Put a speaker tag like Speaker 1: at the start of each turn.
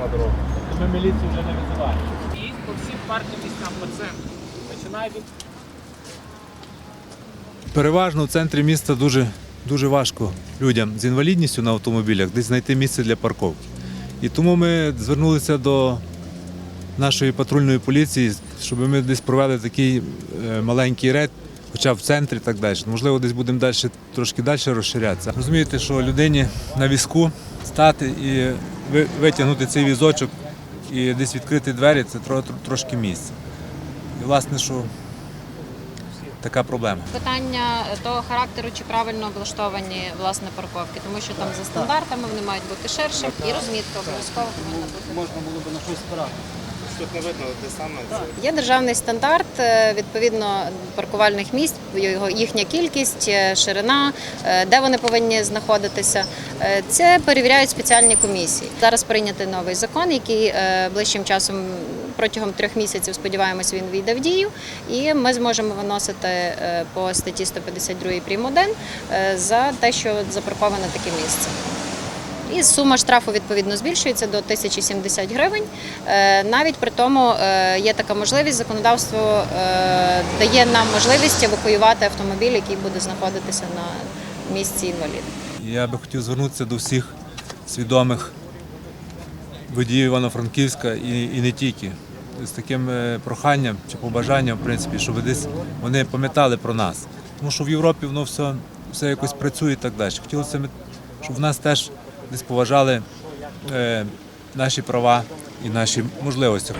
Speaker 1: на дорогу.
Speaker 2: Ми міліцію вже не визиваємо. Їх по всім парків містам по центру. Починає від
Speaker 3: Переважно в центрі міста дуже, дуже важко людям з інвалідністю на автомобілях десь знайти місце для парковки. І тому ми звернулися до нашої патрульної поліції, щоб ми десь провели такий е, маленький рейд хоча б в центрі так далі. Можливо, десь будемо далі, трошки далі розширятися. Розумієте, що людині на візку стати і витягнути цей візочок і десь відкрити двері це трошки місце. І власне, що така проблема.
Speaker 4: Питання того характеру, чи правильно облаштовані власне парковки, тому що там за стандартами вони мають бути ширше, і розмітка обов'язково повинна бути.
Speaker 5: Можна було б на щось спирати.
Speaker 1: Тут не видно, де саме.
Speaker 4: Є державний стандарт е, відповідно паркувальних місць, його їхня кількість, е, ширина, е, де вони повинні знаходитися. Це перевіряють спеціальні комісії. Зараз прийнятий новий закон, який ближчим часом протягом трьох місяців сподіваємось, він війде в дію, і ми зможемо виносити по статті 152 прим. 1 е, за те, що запарковане таке місце. І сума штрафу відповідно збільшується до 1070 гривень. Е, Навіть при тому е, є така можливість, законодавство е, дає нам можливість евакуювати автомобіль, який буде знаходитися на місці інваліда.
Speaker 3: Я би хотів звернутися до всіх свідомих водіїв Івано-Франківська і, і не тільки. З таким проханням чи побажанням, в принципі, щоб десь вони пам'ятали про нас. Тому що в Європі воно все, все якось працює і так далі. Хотілося, б, щоб в нас теж десь поважали е, наші права і наші можливості.